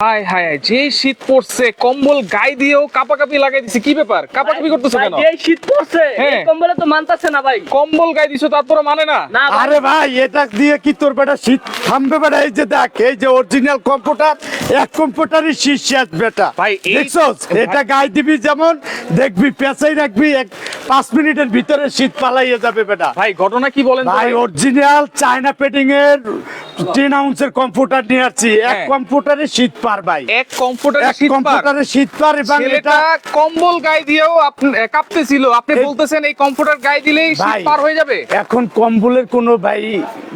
High high যে শীত পড়ছে কম্বল গায়ে দিয়েও কাপাকাপি লাগাই দিছে কি ব্যাপার? কাপাকাপি করতেছো কেন? এই শীত পড়ছে হ্যাঁ। এই কম্বলে তো মানতাছে না ভাই। কম্বল গায়ে দিছো তারপরে মানে না? না আরে ভাই এটা দিয়ে কি তোর বেটা শীত থামবে বেটা? এই যে দেখ এই যে অরিজিনাল কম্পিউটার এক কম্পিউটারই শীত শেষ বেটা। ভাই, দেখছস? এটা গায়ে দিবি যেমন দেখবি পেঁচাই রাখবি এক পাঁচ মিনিটের ভিতরে শীত পালাইয়ে যাবে বেটা। ভাই ঘটনা কি বলেন ভাই? অরিজিনাল চায়না পেটিং এর টেন আউন্সের কম্পিউটার নিয়ে আসছি। এক হ্যাঁ। কম্পিউটারে শীত পার ভাই। এক কমফোর্টার এক কম্পিউটারে শীত পার এবং এটা কম্বল গায়ে দিয়েও আপনি কাঁপতেছিল। আপনি বলতেছেন এই কমফোর্টার গায়ে দিলেই শীত। পার হয়ে যাবে? এখন কম্বলের কোনো ভাই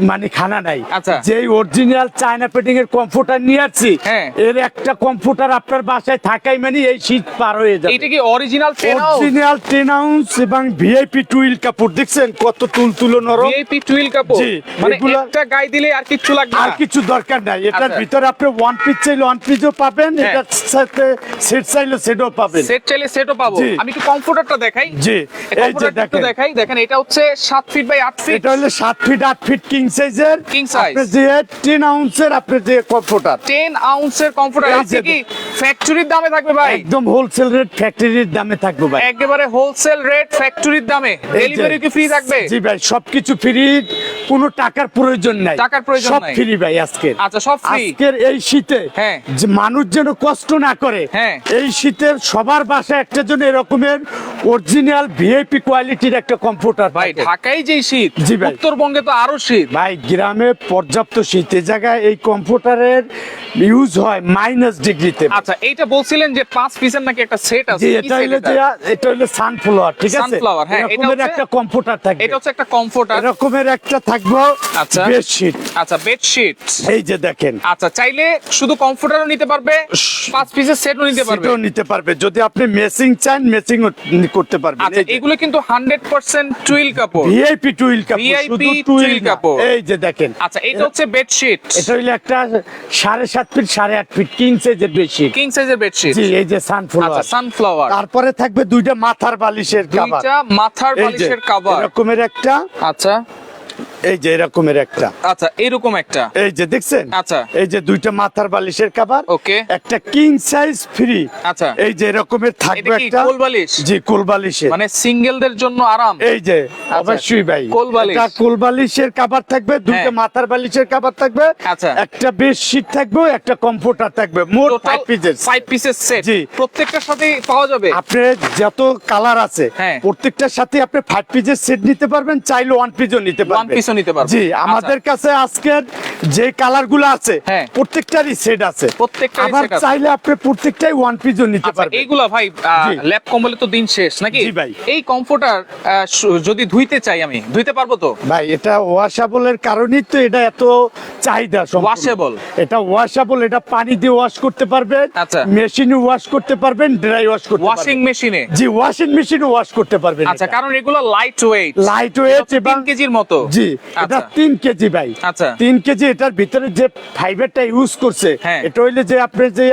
মানে খানা নাই। আচ্ছা। যে অরিজিনাল চায়না পেটিং এর কম্পিউটার নিয়ে আসছি হ্যাঁ। এর একটা কম্পিউটার আপনার বাসায় থাকাই মানে এই শীত পার হয়ে যাবে। এইটা কি অরিজিনাল অরিজিনাল টেন আউন্স এবং ভিআইপি টুইল কাপড় দেখছেন কত তুল তুলো নরম ভিআইপি টুইল কাপড়? জি, মানে একটা গায়ে দিলে আর কিছু লাগবে আর কিছু দরকার নাই। এটার আচ্ছা। ভিতরে আপনি ওয়ান পিস চাইলে ওয়ান পিসও পাবেন হ্যাঁ। এটার সাথে সেট চাইলে সেটও পাবেন। সেট চাইলে সেটও পাবো। আমি একটু কমফোর্টারটা দেখাই। জি। এই যে দেখেন। দেখাই। দেখেন এটা হচ্ছে সাত ফিট বাই আট ফিট এটা হলো সাত ফিট আট ফিট কিং সাইজের King size। আপনার যে টেন আউন্সের আপনার যে কম্পিউটার টেন আউন্সের কমফোর্টার আছে কি ফ্যাক্টরির দামে থাকবে ভাই? একদম হোলসেল রেট ফ্যাক্টরির দামে থাকবে ভাই। একেবারে হোলসেল রেট ফ্যাক্টরির দামে। ডেলিভারি কি ফ্রি থাকবে? জি ভাই সবকিছু ফ্রি কোনো টাকার প্রয়োজন নাই। টাকার প্রয়োজন সব ফ্রি ভাই আজকে আচ্ছা সব ফ্রি আজকের এই শীতে হ্যাঁ। যে মানুষ যেন কষ্ট না করে হ্যাঁ। এই শীতের সবার বাসায় একটা জন্য এরকমের অরিজিনাল ভিআইপি কোয়ালিটির একটা কম্পিউটার ভাই ঢাকায় যে শীত জি ভাই। উত্তরবঙ্গে তো আরও শীত। ভাই গ্রামে পর্যাপ্ত শীত এই জায়গায় এই কম্পিউটারের ইউজ হয় মাইনাস ডিগ্রিতে আচ্ছা এইটা বলছিলেন যে পাঁচ পিসের নাকি একটা সেট আছে। এটা হলো যে এটা হলো সানফ্লাওয়ার ঠিক আছে? Sunflower, হ্যাঁ, এটা একটা কম্পিউটার থাকে। এটা হচ্ছে একটা কমফোর্টার এরকমের একটা থাকব আচ্ছা। বেডশিট। আচ্ছা বেডশিট। এই যে দেখেন। আচ্ছা চাইলে শুধু কমফোর্টারও নিতে পারবে পাঁচ পিসের সেটও নিতে পারবে। সেটাও নিতে পারবে। যদি আপনি মেসিং চান মেসিং করতে পারবেন। আচ্ছা এগুলো কিন্তু হান্ড্রেড পার্সেন্ট টুইল কাপড়। ভিআইপি টুইল কাপড় শুধু টুইল কাপড়। এই যে দেখেন। আচ্ছা এটা হচ্ছে বেডশিট এটা হইল একটা সাড়ে সাত ফিট সাড়ে আট ফিট কিং সাইজের বেডশিট কিং সাইজের বেডশিট জি এই যে সানফ্লাওয়ার আচ্ছা সানফ্লাওয়ার সানফ্লাওয়ার তারপরে থাকবে দুইটা মাথার বালিশের কাভার দুইটা মাথার বালিশের কভার এরকমের একটা আচ্ছা। এই যে এরকমের একটা আচ্ছা এরকম একটা এই যে দেখছেন আচ্ছা। এই যে দুইটা মাথার বালিশের কাভার ওকে একটা কিং সাইজ ফ্রি আচ্ছা। এই যে এরকমের থাকবে একটা কোল বালিশ? জি কোল বালিশের মানে সিঙ্গেলদের জন্য আরাম এই যে অবশ্যই ভাই কোল বালিশ। একটা কোল বালিশের কাভার থাকবে দুইটা হ্যাঁ। মাথার বালিশের কাভার থাকবে আচ্ছা। একটা বেডশিট থাকবে একটা কম্পিউটার থাকবে মোট ফাইভ পিসেস ফাইভ পিসের সেট জি। প্রত্যেকটার সাথে পাওয়া যাবে আপনার যত কালার আছে হ্যাঁ। প্রত্যেকটার সাথে আপনি ফাইভ পিসের সেট নিতে পারবেন চাইলে ওয়ান পিসও নিতে পারবেন পিসও নিতে পারবে। জি আমাদের কাছে আজকের যে কালারগুলো আছে হ্যাঁ। প্রত্যেকটারই সেট আছে। প্রত্যেকটারই আবার চাইলে আপনি প্রত্যেকটাই ওয়ান পিসও নিতে আচ্ছা পারবেন। এইগুলা ভাই ল্যাপ কম্বলে তো দিন শেষ নাকি? জি ভাই। এই কমফোর্টার যদি ধুইতে চাই আমি ধুইতে পারব তো? ভাই এটা ওয়াশেবলের কারণেই তো এটা এত চাহিদা। Washable? এটা ওয়াশেবল এটা পানি দিয়ে ওয়াশ করতে পারবেন আচ্ছা। মেশিনে ওয়াশ করতে পারবেন ড্রাই ওয়াশ করতে ওয়াশিং মেশিনে জি ওয়াশিং মেশিনে ওয়াশ করতে পারবেন আচ্ছা কারণ এগুলো লাইট ওয়েট লাইট ওয়েট এবং কেজির মতো। জি। এটা আচ্ছা তিন কেজি ভাই আচ্ছা। তিন কেজি এটার ভিতরে যে ফাইবারটা ইউজ করছে হ্যাঁ। এটা হইলে যে আপনি যে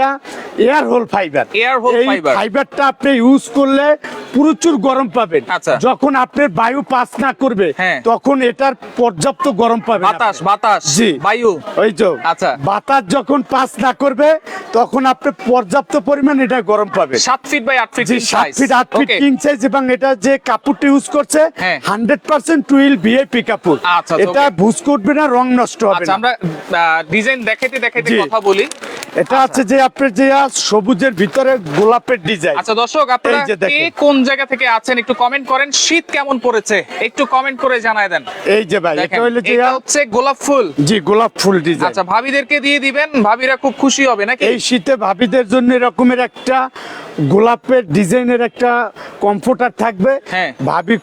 এয়ার হোল ফাইবার hole এই fiber। ফাইবারটা আপনি ইউজ করলে প্রচুর গরম পাবেন আচ্ছা। যখন আপনার বায়ু পাস না করবে হ্যাঁ। তখন এটার পর্যাপ্ত গরম পাবেন বাতাস আপনি। বাতাস জি। বায়ু ওই তো আচ্ছা। বাতাস যখন পাস না করবে তখন আপনি পর্যাপ্ত পরিমাণ এটা গরম পাবেন সাত ফিট বাই আট ফিট জি সাত ফিট আট ফিট কিং সাইজ এবং এটা যে কাপড়টা ইউজ করছে হ্যাঁ। হান্ড্রেড পার্সেন্ট টুইল ভিআইপি কাপড় আচ্ছা, এটা okay। ভুজ করবে না রং নষ্ট হবে আচ্ছা আমরা ডিজাইন দেখাইতে দেখাইতে কথা বলি। এটা আছে যে আপনার যে সবুজের ভিতরে গোলাপের ডিজাইন আচ্ছা দর্শক আপনারা। কে কোন জায়গা থেকে আছেন একটু কমেন্ট করেন। শীত কেমন পড়েছে? একটু কমেন্ট করে জানায় দেন। এই যে ভাই এটা হইল যে এটা হচ্ছে গোলাপ ফুল। জি গোলাপ ফুল ডিজাইন আচ্ছা ভাবিদেরকে দিয়ে দিবেন ভাবিরা খুব খুশি হবে নাকি? এই শীতে ভাবিদের জন্য এরকমের একটা গোলাপের ডিজাইনের একটা কমফোর্টার থাকবে। হ্যাঁ। ভাবি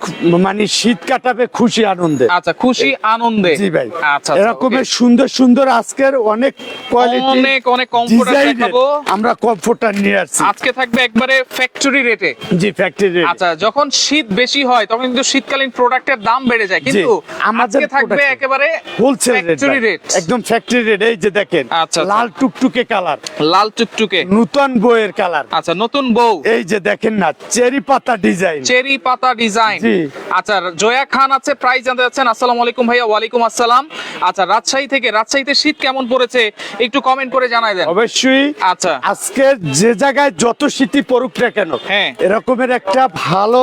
মানে শীত কাটাবে খুশি আনন্দে। আচ্ছা খুশি আনন্দে। জি ভাই। আচ্ছা আচ্ছা, এরকমের সুন্দর সুন্দর আজকের অনেক কোয়ালিটি অনেক অনেক কমফোর্টার দেখাবো। আমরা কমফোর্টার নিয়ে আসছি। আজকে থাকবে একবারে ফ্যাক্টরি রেটে জি ফ্যাক্টরি আচ্ছা যখন শীত বেশি হয় তখন কিন্তু শীতকালীন প্রোডাক্টের দাম বেড়ে যায়। কিন্তু আমাদের থাকবে একেবারে হোলসেল ফ্যাক্টরি রেট একদম ফ্যাক্টরি রেট এই যে দেখেন আচ্ছা, আচ্ছা। লাল টুকটুকে কালার লাল টুকটুকে। নূতন বইয়ের কালার আচ্ছা নতুন বউ। এই যে দেখেন না চেরি পাতা ডিজাইন চেরি পাতা ডিজাইন জি। আচ্ছা জয়া খান আছে প্রাইস জানতে যাচ্ছেন আসসালামু আলাইকুম ভাইয়া ওয়ালাইকুম আসসালাম। আচ্ছা রাজশাহী থেকে রাজশাহীতে শীত কেমন পড়েছে? একটু কমেন্ট করে জানাই দেন। অবশ্যই আচ্ছা। আজকে যে জায়গায় যত শীতই পড়ুক না কেন হ্যাঁ। এরকমের একটা ভালো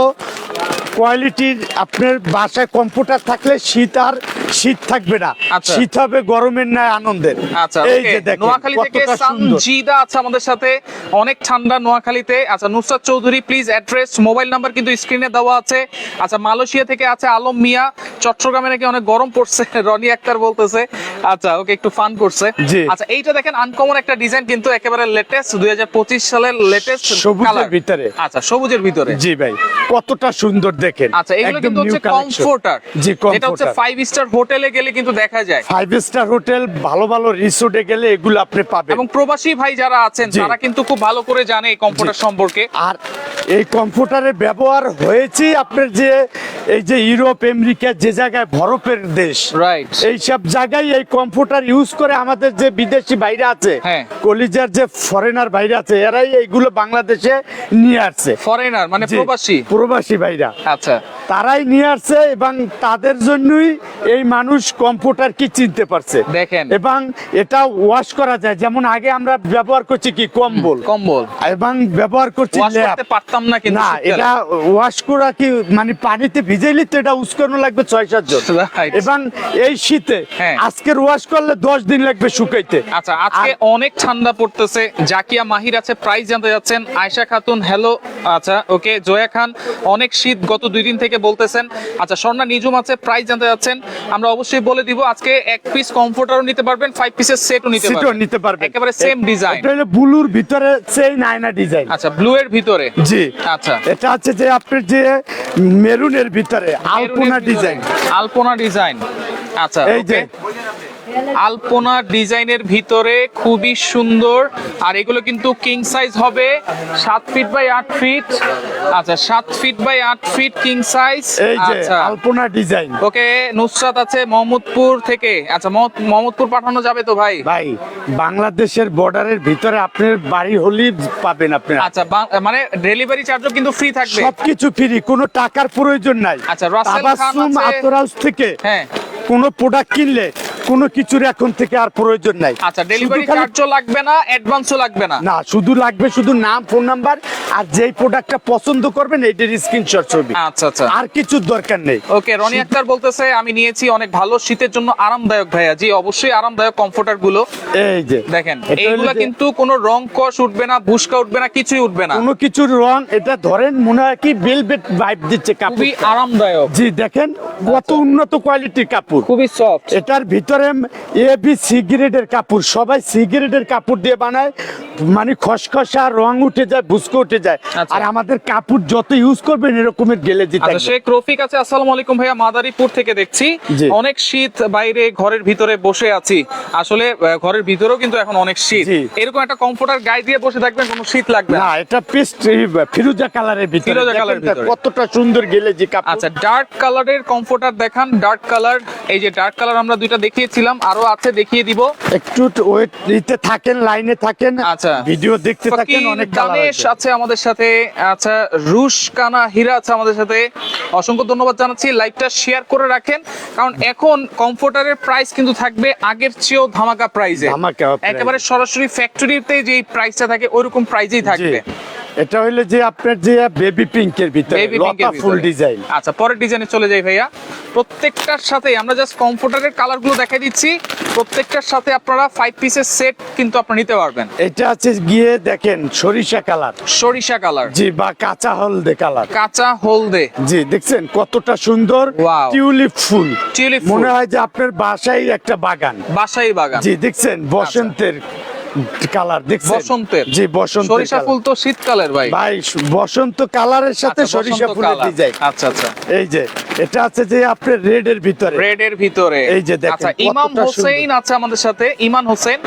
কোয়ালিটির আপনার বাসায় কম্পিউটার থাকলে শীত আর শীত থাকবে না। আচ্ছা। শীত হবে গরমের নাই আনন্দের। আচ্ছা এই যে দেখেন নোয়াখালী থেকে আছে আমাদের সাথে। অনেক ঠান্ডা নোয়াখালীতে। আচ্ছা Nusrat Chowdhury please address mobile number কিন্তু স্ক্রিনে দেওয়া আছে। আচ্ছা মালয়েশিয়া থেকে আছে আলম মিয়া। চট্টগ্রামে নাকি অনেক গরম পড়ছে রনি আক্তার বলতেছে। আচ্ছা ওকে একটু ফান করছে। আচ্ছা এইটা দেখেন আনকমন একটা ডিজাইন কিন্তু একেবারে লেটেস্ট দুই হাজার পঁচিশ সালের লেটেস্ট সবুজের ভিতরে। আচ্ছা সবুজের ভিতরে। জি ভাই কতটা সুন্দর দেখেন। আচ্ছা এগুলো কিন্তু হচ্ছে। কমফোর্টার জি এটা হচ্ছে কমফোর্টার ফাইভ স্টার হোটেলে গেলে কিন্তু দেখা যায়। ফাইভ স্টার হোটেল ভালো ভালো রিসোর্টে গেলে এগুলো আপনি পাবেন। এবং প্রবাসী ভাই যারা আছেন তারা কিন্তু খুব ভালো করে জানে এই কম্পিউটার সম্পর্কে। আর এই কম্পিউটারের ব্যবহার হয়েছে আপনার যে এই যে ইউরোপ আমেরিকা যে জায়গায় বরফের দেশ। রাইট এই সব জায়গায় এই কম্পিউটার ইউজ করে আমাদের যে বিদেশি বাইরে আছে হ্যাঁ। কলিজার যে ফরেনার বাইরে আছে এরাই এইগুলো বাংলাদেশে নিয়ে আসছে। ফরেনার মানে প্রবাসী? প্রবাসী ভাইরা। আচ্ছা। তারাই নিয়ে আসছে এবং তাদের জন্যই এই মানুষ কম্পিউটার কি চিনতে পারছে? দেখেন। এবং এটা ওয়াশ করা যায়। যেমন আগে আমরা ব্যবহার করছি কি? কম্বল। কম্বল। এবং ব্যবহার করছি পারতাম না কিন্তু না এটা ওয়াশ করা কি? মানে পানিতে ভিজাইলে তো এটা উস্কানো লাগবে ছয় সাত জন। এবং এই শীতে হ্যাঁ। আজকের ওয়াশ করলে দশ দিন লাগবে শুকাইতে। আচ্ছা আজকে অনেক ঠান্ডা পড়তেছে। জাকিয়া মাহির আছে প্রাইস জানতে যাচ্ছেন। আয়শা খাতুন হ্যালো আচ্ছা ওকে জয়া খান অনেক শীত গত দুই দিন থেকে বলতেছেন। আচ্ছা স্বর্ণা নিজুম আছে প্রাইস জানতে যাচ্ছেন। আমরা অবশ্যই বলে দিব আজকে এক পিস কমফোর্টারও নিতে পারবেন ফাইভ পিসের সেটও নিতে পারবেন। নিতে পারবেন। একেবারে সেম ডিজাইন এটা হলো ব্লুর ভিতরে সেই নাইনা ডিজাইন আচ্ছা ব্লু এর ভিতরে? জি। আচ্ছা। এটা হচ্ছে যে আপনি যে মেরুনের ভিতরে আলপনা ডিজাইন আলপনা ডিজাইন আচ্ছা এই যে। আলপনা ডিজাইনের ভিতরে খুবই সুন্দর। আর এগুলো কিন্তু কিং সাইজ হবে। সাত ফিট বাই আট ফিট আচ্ছা সাত ফিট বাই আট feet king size Alpana design. Okay Nusrat আছে মোহাম্মদপুর থেকে। আচ্ছা মোহাম্মদপুর পাঠানো যাবে তো ভাই? ভাই বাংলাদেশের বর্ডারের ভিতরে আপনার বাড়ি হলেই পাবেন আপনি। আচ্ছা মানে ডেলিভারি চার্জও কিন্তু ফ্রি থাকবে। সবকিছু ফ্রি কোনো টাকার প্রয়োজন নাই। আচ্ছা, রাসেল খান আছে- থেকে হ্যাঁ। কোনো প্রোডাক্ট কিনলে কোনো কিছুর এখন থেকে আর প্রয়োজন নাই। আচ্ছা ডেলিভারি চার্জও লাগবে না অ্যাডভান্সও লাগবে না? না শুধু লাগবে শুধু নাম ফোন নাম্বার আর যেই প্রোডাক্টটা পছন্দ করবেন এইটার স্ক্রিনশট ছবি। আচ্ছা আচ্ছা। আর কিছুর দরকার নেই। ওকে রনি আক্তার বলতেছে আমি নিয়েছি অনেক ভালো শীতের জন্য আরামদায়ক ভাইয়া। জি অবশ্যই আরামদায়ক কমফোর্টারগুলো এই যে দেখেন এইগুলা কিন্তু কোনো রং কষ উঠবে না বুসকা উঠবে না কিছুই উঠবে না। কোনো কিছুর রং এটা ধরেন মনে হয় কি বেলভেট ভাইব দিচ্ছে কাপড় খুবই আরামদায়ক। জি দেখেন কত উন্নত কোয়ালিটির কাপড়। খুবই সফট এটার ভিতরে এ বি সি গ্রেডের কাপড়। সবাই সি গ্রেডের কাপড় দিয়ে বানায় মানে খসখসা রং উঠে যায় বুসকে উঠে যায়। আচ্ছা। আর আমাদের কাপড় যত ইউজ করবেন এরকমের গেলে দিতে আচ্ছা শেখ রফিক আছে আসসালামু আলাইকুম ভাইয়া মাদারীপুর থেকে দেখছি। অনেক শীত বাইরে ঘরের ভিতরে বসে আছি। আসলে ঘরের ভিতরেও কিন্তু এখন অনেক শীত। এরকম একটা কমফোর্টার গায়ে দিয়ে বসে থাকবেন কোনো শীত লাগবে না। এটা পেস্ট ফিরোজা কালারের ভিতরে। ফিরোজা কালারের ভিতরে। কতটা সুন্দর গেলে যে কাপড়। আচ্ছা ডার্ক কালারের কমফোর্টার দেখান ডার্ক কালার এই যে ডার্ক কালার আমরা দুইটা দেখিয়েছিলাম আরও আছে দেখিয়ে দিব। একটু ওয়েট নিতে থাকেন লাইনে থাকেন আচ্ছা। ভিডিও দেখতে থাকেন অনেক দানেশ আছে আমাদের সাথে আচ্ছা রুশ কানা হীরা আছে আমাদের সাথে। অসংখ্য ধন্যবাদ জানাচ্ছি লাইভটা শেয়ার করে রাখেন কারণ এখন কমফোর্টারের প্রাইস কিন্তু থাকবে আগের চেয়েও ধামাকা প্রাইসে একেবারে সরাসরি ফ্যাক্টরিতে যে প্রাইসটা থাকে ওইরকম প্রাইসেই থাকবে। এটা হইল যে আপনার যে বেবি পিঙ্কের ভিতরে pink এর লতা ফুল ডিজাইন আচ্ছা পরের ডিজাইনে চলে যাই ভাইয়া। প্রত্যেকটার সাথে আমরা জাস্ট কমফোর্টারের কালারগুলো দেখাই দিচ্ছি। প্রত্যেকটার সাথে আপনারা ফাইভ পিসের সেট কিন্তু আপনারা নিতে পারবেন। এটা আছে গিয়ে দেখেন সরিষা কালার সরিষা কালার জি বা কাঁচা হলদে কালার কাঁচা হলদে। জি দেখছেন কতটা সুন্দর. টিউলিপ ফুল। টিউলিপ মনে হয় যে আপনার বাসায় একটা বাগান। বাসাই বাগান। জি দেখছেন বসন্তের কালার দেখছেন? বসন্তের। জি বসন্ত সরিষা ফুল তো শীতকালের ভাই। ভাই বসন্ত কালারের সাথে আচ্ছা, সরিষা ফুলের। ডিজাইন। আচ্ছা আচ্ছা। এই যে এটা আছে যে আপনার রেড এর ভিতরে। রেড এর ভিতরে। এই যে দেখেন, আচ্ছা ইমাম হোসেন আছে আমাদের সাথে। ইমান হোসেন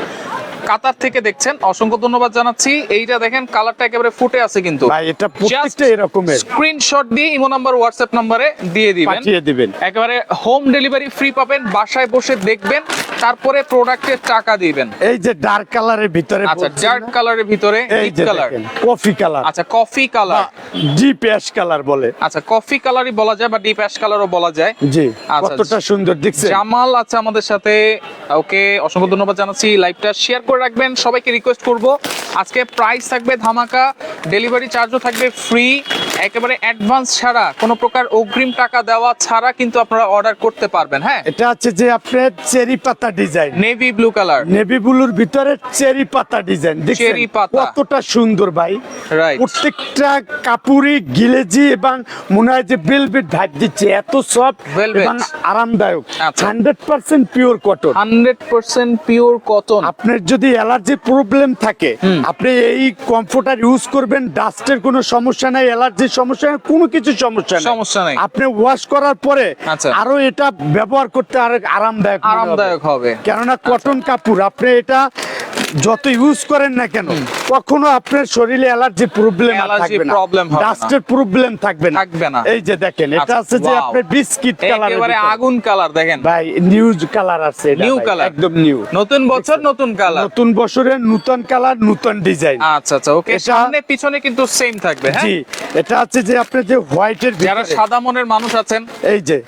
কাতার থেকে দেখছেন। অসংখ্য ধন্যবাদ জানাচ্ছি। এইটা দেখেন কালারটা একেবারে ফুটে আছে কিন্তু। ভাই এটা প্রত্যেকটা এরকমের। স্ক্রিনশট দিয়ে ইমো নাম্বার হোয়াটসঅ্যাপ নম্বরে দিয়ে দিবেন। পাঠিয়ে দিবেন। একেবারে হোম ডেলিভারি ফ্রি পাবেন। বাসায় বসে দেখবেন তারপরে প্রোডাক্টের টাকা দিবেন। এই যে ডার্ক কালারের ভিতরে আচ্ছা ডার্ক কালারের ভিতরে এই কালার কফি কালার আচ্ছা coffee colour deep ash colour বলে। আচ্ছা কফি কালারই বলা যায় বা ডিপ অ্যাশ কালারও বলা যায়। জি আচ্ছা, কতটা সুন্দর দেখছেন? জামাল আছে আমাদের সাথে। ওকে অসংখ্য ধন্যবাদ জানাচ্ছি। লাইভটা শেয়ার করে রাখবেন সবাইকে রিকোয়েস্ট করব। আজকে প্রাইস থাকবে ধামাকা ডেলিভারি চার্জও থাকবে ফ্রি একেবারে অ্যাডভান্স ছাড়া কোনো প্রকার অগ্রিম টাকা দেওয়া ছাড়া কিন্তু আপনারা অর্ডার করতে পারবেন হ্যাঁ? এটা আছে যে আপনার চেরি পাতা design navy blue colour navy ব্লুর ভিতরে চেরি পাতা ডিজাইন চেরি পাতা। কতটা সুন্দর ভাই। রাইট প্রত্যেকটা কাপুরি গিলেজি এবং মনে হয় যে বেলভেট ভাইব দিচ্ছে এত সফট। এবং আরামদায়ক। Hundred percent pure cotton hundred percent pure cotton আপনার যদি অ্যালার্জি প্রবলেম থাকে আপনি এই কমফোর্টার ইউজ করবেন ডাস্টের কোনো সমস্যা নাই অ্যালার্জির সমস্যা নাই কোনো কিছু সমস্যা নাই সমস্যা নাই। আপনি ওয়াশ করার পরে আচ্ছা। আরও এটা ব্যবহার করতে আরও আরামদায়ক আরামদায়ক হবে কেননা কটন কাপড় আপনি এটা যত ইউজ করেন না কেন কখনো আপনার শরীরে অ্যালার্জি প্রবলেম থাকবে না। না। ডাস্টের প্রবলেম থাকবে না। থাকবে না। এই যে দেখেন এটা আচ্ছা, আছে যে। আপনার বিস্কিট কালার একেবারে আগুন কালার দেখেন। ভাই নিউজ কালার আছে ভাই, color। একদম নিউ নতুন বছর নতুন কালার নতুন বছরের নতুন কালার নতুন ডিজাইন আচ্ছা আচ্ছা ওকে সামনে পিছনে কিন্তু সেম থাকবে হ্যাঁ? জি এটা আছে যে আপনি যে হোয়াইটের যারা সাদা মনের মানুষ আছেন এই যে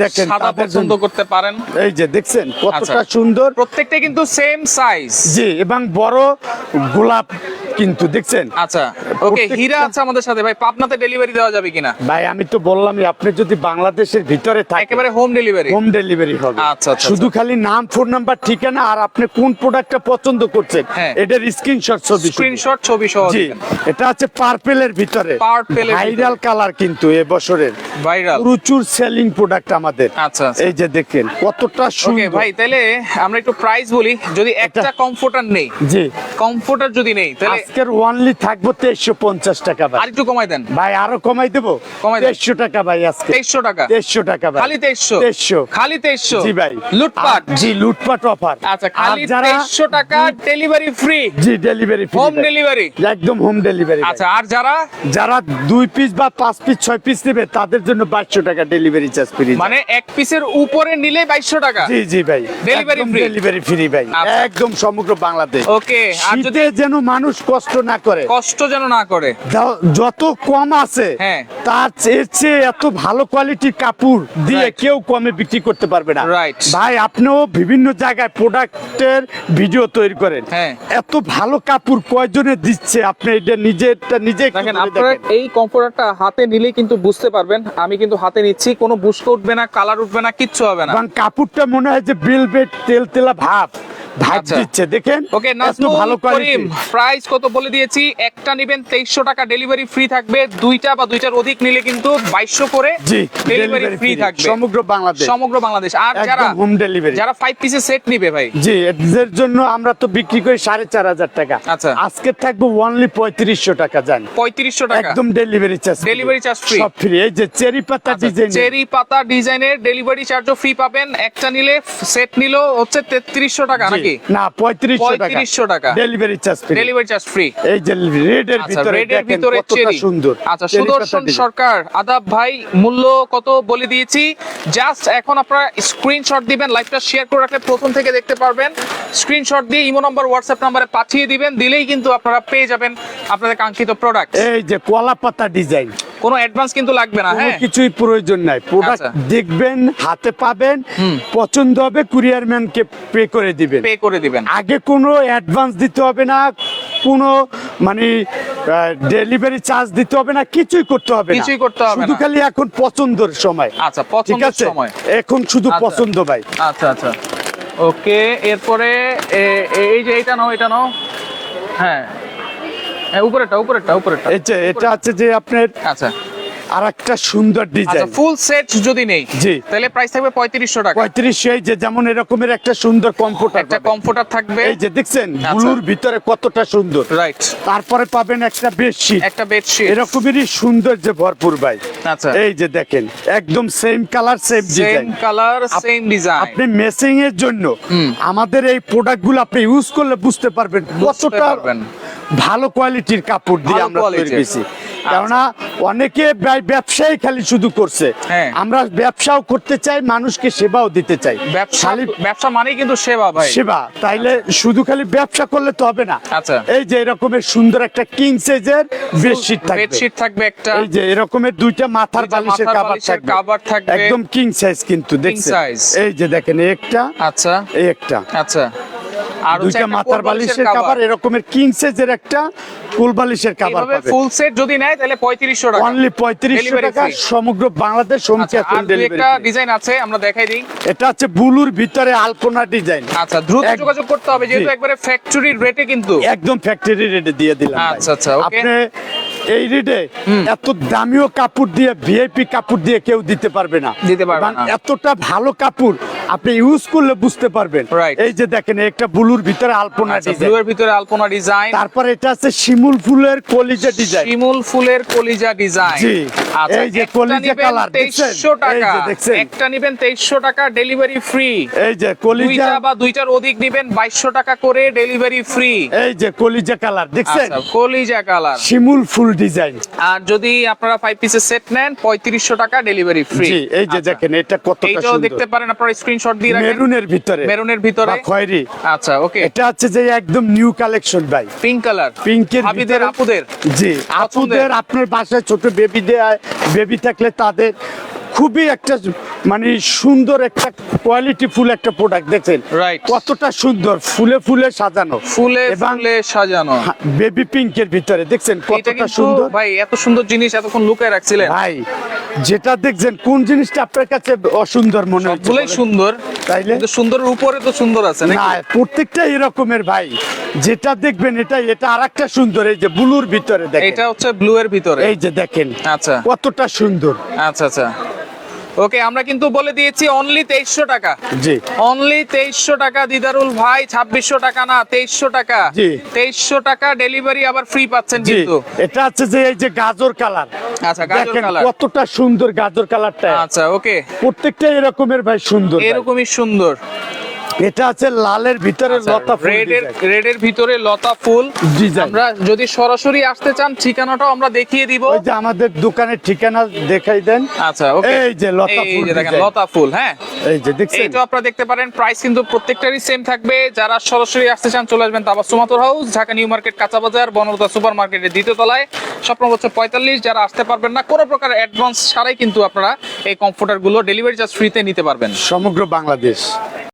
দেখেন সাদা পছন্দ করতে পারেন। এই যে দেখছেন কতটা আচ্ছা। সুন্দর। প্রত্যেকটা কিন্তু সেম সাইজ জি এবং বড় গোলাপ কিন্তু দেখছেন। আচ্ছা ওকে হীরা আছে আমাদের সাথে। ভাই পাবনাতে ডেলিভারি দেওয়া যাবে কিনা? ভাই আমি তো বললামই আপনি যদি বাংলাদেশের ভিতরে থাকেন একেবারে হোম ডেলিভারি হোম ডেলিভারি হবে। আচ্ছা, আচ্ছা, শুধু খালি নাম ফোন নাম্বার ঠিকানা আর আপনি কোন প্রোডাক্টটা পছন্দ করছেন হ্যাঁ। এটার স্ক্রিনশট ছবি। স্ক্রিনশট ছবি সহ জি এটা আছে পার্পেলের ভিতরে। এর ভাইরাল কালার কিন্তু এবছরের বছরের। ভাইরাল প্রচুর সেলিং প্রোডাক্ট আমাদের। আচ্ছা আচ্ছা। এই যে দেখেন কতটা সুন্দর। ভাই তাহলে আমরা একটু প্রাইস বলি। যদি একটা কমফোর্টার নেই জি। কমফোর্টার যদি নেই তাহলে আজকের ওয়ানলি থাকব তেইশশো পঞ্চাশ টাকা ভাই। আর একটু কমাই দেন। ভাই আরও কমাই দেবো? কমাই দেন। তেইশশো টাকা ভাই আজকে। তেইশশো টাকা। তেইশশো টাকা ভাই। খালি তেইশশো। তেইশশো। খালি তেইশশো। জি ভাই। লুটপাট। জি লুটপাট অফার আচ্ছা খালি তেইশশো টাকা ডেলিভারি ফ্রি জি ডেলিভারি ফ্রি হোম ডেলিভারি একদম হোম ডেলিভারি আচ্ছা আর যারা যারা দুই পিস বা পাঁচ পিস ছয় পিস নেবে তাদের জন্য বাইশশো টাকা ডেলিভারি চার্জ ফ্রি মানে এক পিসের উপরে নিলে বাইশশো টাকা জি জি ভাই Delivery free? ডেলিভারি ফ্রি ভাই আচ্ছা। একদম সমগ্র বাংলাদেশ ওকে আর যদি যেন মানুষ কষ্ট না করে কষ্ট যেন না করে যত কম আছে হ্যাঁ। তার চেয়ে এত ভালো কোয়ালিটির কাপড় দিয়ে কেউ কমে বিক্রি করতে পারবে না Right. ভাই আপনিও বিভিন্ন জায়গায় প্রোডাক্টের ভিডিও তৈরি করেন হ্যাঁ। এত ভালো কাপড় কয়জনে দিচ্ছে আপনি এটা নিজেরটা নিজে দেখেন আপনারা। এই কমফোর্টারটা হাতে নিলে কিন্তু বুঝতে পারবেন আমি কিন্তু হাতে নিচ্ছি কোনো বুস্ক উঠবে না কালার উঠবে না, কিচ্ছু হবে না। কারণ কাপড়টা মনে হয় যে বেলভেট তেল তেলা ভাব। আচ্ছা। দিচ্ছে দেখেন। ওকে নাজমুল ভালো করিম প্রাইস কত বলে দিয়েছি? একটা নেবেন তেইশশো টাকা ডেলিভারি ফ্রি থাকবে। দুইটা বা দুইটার অধিক নিলে কিন্তু বাইশশো করে জি ডেলিভারি ফ্রি থাকবে। সমগ্র বাংলাদেশ। সমগ্র বাংলাদেশ। আর যারা হোম ডেলিভারি যারা ফাইভ পিসের সেট নিবে ভাই? জি এদের জন্য আমরা তো বিক্রি করি সাড়ে চার হাজার টাকা। আচ্ছা। আজকে থাকব ওনলি পঁয়ত্রিশশো টাকা জান। পঁয়ত্রিশশো টাকা। একদম delivery charge delivery charge free। সব ফ্রি এই যে চেরি পাতা ডিজাইন চেরি পাতা ডিজাইনের ডেলিভারি চার্জও ফ্রি পাবেন। একটা নিলে সেট নিলো হচ্ছে তেত্রিশশো টাকা। নাকি না পঁয়ত্রিশশো টাকা। 3500 টাকা। Delivery charge free delivery charge free এই যে আচ্ছা ভিতরে রেডের ভিতরে চেরি। সুন্দর। আচ্ছা সুদর্শন সরকার আদাব ভাই মূল্য কত বলে দিয়েছি? জাস্ট এখন আপনারা স্ক্রিনশট দিবেন লাইভটা শেয়ার করে রাখলে প্রথম থেকে দেখতে পারবেন। স্ক্রিনশট দিয়ে ইমো নম্বর হোয়াটসঅ্যাপ নম্বরে পাঠিয়ে দিবেন দিলেই কিন্তু আপনারা পেয়ে যাবেন আপনাদের কাঙ্ক্ষিত প্রোডাক্ট এই যে কলা পাতা ডিজাইন কোনো অ্যাডভান্স কিন্তু লাগবে না হ্যাঁ? কিছুই প্রয়োজন নাই। প্রোডাক্ট আচ্ছা। দেখবেন হাতে পাবেন পছন্দ হবে কুরিয়ার ম্যানকে পে করে দিবেন। পে করে দিবেন। আগে কোনো অ্যাডভান্স দিতে হবে না কোনো মানে ডেলিভারি চার্জ দিতে হবে না কিছুই করতে হবে না। কিছুই করতে হবে শুধু খালি এখন পছন্দের সময়। আচ্ছা ঠিক পছন্দের আছে? সময়। এখন শুধু আচ্ছা। পছন্দ ভাই। আচ্ছা আচ্ছা। ওকে এরপরে এই যে এইটা নাও এটা নাও। হ্যাঁ। হ্যাঁ, উপরেরটা উপরেরটা উপরেরটা এই যে এটা আছে যে আপনার আচ্ছা আর একটা সুন্দর আচ্ছা ডিজাইন ফুল সেট যদি নেই জি। তাহলে প্রাইস থাকবে পঁয়ত্রিশশো টাকা। পঁয়ত্রিশ এই যে যেমন এরকমের একটা সুন্দর কমফোর্টার একটা কমফোর্টার থাকবে। এই যে দেখছেন আচ্ছা। ব্লুর ভিতরে কতটা সুন্দর। রাইট তারপরে পাবেন একটা বেডশিট একটা বেডশিট এরকমেরই সুন্দর যে ভরপুর ভাই। আচ্ছা। এই যে দেখেন একদম same colour same same colour same design আপনি মেসিং এর জন্য আমাদের এই প্রোডাক্টগুলো আপনি ইউজ করলে বুঝতে পারবেন কতটা পারবেন। ভালো কোয়ালিটির কাপড় দিয়ে আমরা তৈরি করেছি। কেননা অনেকে ব্যবসায়ী খালি শুধু করছে। হ্যাঁ। আমরা ব্যবসাও করতে চাই মানুষকে সেবাও দিতে চাই। ব্যবসা মানেই কিন্তু সেবা ভাই। সেবা। তাইলে শুধু খালি ব্যবসা করলে তো হবে না। আচ্ছা। এই যে এরকমের সুন্দর একটা কিং সাইজের বেডশিট থাকবে। বেডশিট থাকবে একটা। এই যে এরকমের দুইটা মাথার বালিশের কাভার থাকবে। cover থাকবে। একদম কিং সাইজ কিন্তু দেখছেন? এই যে দেখেন একটা আচ্ছা। এই একটা। আচ্ছা। আর দুইটা মাথার বালিশের কাভার এরকমের কিং সাইজের একটা কুল বালিশের কাভার পাবে। ফুল সেট যদি নেয় তাহলে পঁয়ত্রিশশো টাকা। অনলি পঁয়ত্রিশশো Delivery টাকা সমগ্র বাংলাদেশ হোম আচ্ছা ডেলিভারি একটা ডিজাইন আছে আমরা দেখাই দিই। এটা হচ্ছে বুলুর ভিতরে আলপনা ডিজাইন আচ্ছা দ্রুত যোগাযোগ করতে হবে যেহেতু একবারে ফ্যাক্টরি রেটে কিন্তু। একদম ফ্যাক্টরি রেটে দিয়ে দিলাম আচ্ছা, আচ্ছা, okay. আপনি এই রেটে এত দামিও কাপড় দিয়ে ভিআইপি কাপড় দিয়ে কেউ দিতে পারবে না। দিতে পারবে না। এতটা ভালো কাপড় আপনি ইউজ করলে বুঝতে পারবেন. এই যে দেখেন একটা বুলুর ভিতরে আলপনা আচ্ছা ডিজাইন ব্লু ভিতরে আলপনা ডিজাইন তারপরে এটা আছে শিমুল ফুলের কলিজা ডিজাইন শিমুল ফুলের কলিজা ডিজাইন জি। আচ্ছা এই যে কলিজা colour, দেখছেন? 2300 এই টাকা? একটা নিবেন 2300 টাকা ডেলিভারি ফ্রি এই যে কলিজা দুইটা বা দুইটার অধিক নিবেন 2200 টাকা করে ডেলিভারি ফ্রি এই যে কলিজা কালার দেখছেন? আচ্ছা কলিজা কালার শিমুল ফুল ডিজাইন আর যদি আপনারা 5 পিসের সেট নেন 3500 টাকা ডেলিভারি ফ্রি জি এই যে দেখেন এটা কতটা এইটাও সুন্দর। দেখতে পারেন আপনারা স্ক্রিনশট দিয়ে রাখেন? মেরুনের ভিতরে। মেরুনের ভিতরে? বা খয়েরি। আচ্ছা ওকে এটা হচ্ছে যে একদম নিউ কালেকশন ভাই। পিঙ্ক কালার পিঙ্কের ভিতরে- আপুদের? জি। আপুদের? আপনার বাসায় ছোট বেবি দেয় বেবি থাকলে তাদের খুবই একটা মানে সুন্দর একটা কোয়ালিটি ফুল একটা প্রোডাক্ট দেখছেন? Right. কতটা সুন্দর ফুলে ফুলে সাজানো। ফুলে ফুলে সাজানো। বেবি পিঙ্কের ভিতরে দেখছেন? কতটা সুন্দর। ভাই এত সুন্দর জিনিস এতক্ষণ লুকায় রাখছিলেন। ভাই যেটা দেখছেন কোন জিনিসটা আপনার কাছে অসুন্দর মনে হচ্ছে বলেই সুন্দর। তাইলে? সুন্দরের উপরে তো সুন্দর আছে না প্রত্যেকটা এরকমের ভাই। যেটা দেখবেন এটা এটা আরেকটা সুন্দর এই যে ব্লুর ভিতরে দেখেন। এটা হচ্ছে ব্লু এর ভিতরে। এই যে দেখেন আচ্ছা। কতটা সুন্দর। আচ্ছা আচ্ছা। ওকে আমরা কিন্তু বলে দিয়েছি অনলি তেইশশো টাকা। জি। অনলি তেইশশো টাকা দিদারুল ভাই ছাব্বিশশো টাকা না তেইশশো টাকা। জি। তেইশশো টাকা ডেলিভারি আবার ফ্রি পাচ্ছেন জি। কিন্তু। এটা হচ্ছে যে এই যে গাজর কালার। আচ্ছা গাজর কালার। কতটা সুন্দর গাজর কালারটা। আচ্ছা ওকে। প্রত্যেকটা এরকমের ভাই সুন্দর এরকমই সুন্দর। এটা আছে লালের ভিতরে লতা ফুল রেড এর design। রেড এর ভিতরে লতা ফুল। আমরা যদি সরাসরি আসতে চান ঠিকানাটাও আমরা দেখিয়ে দিব। ওই যে আমাদের দোকানের ঠিকানা দেখাই দেন। আচ্ছা ওকে। এই যে লতা এই ফুল যে দেখেন লতা ফুল হ্যাঁ? এই যে দেখছেন? এইটা আপনারা দেখতে পারেন প্রাইস কিন্তু প্রত্যেকটারই সেম থাকবে। যারা সরাসরি আসতে চান চলে আসবেন তাবাসুমাতুর হাউস ঢাকা নিউ মার্কেট কাঁচা বাজার বনলতা সুপার মার্কেটের দ্বিতীয় তলায়। স্বপ্ন হচ্ছে পঁয়তাল্লিশ যারা আসতে পারবেন না কোনো প্রকার অ্যাডভান্স ছাড়াই কিন্তু আপনারা এই কমফোর্টারগুলো ডেলিভারি চার্জ ফ্রিতে নিতে পারবেন। সমগ্র বাংলাদেশ।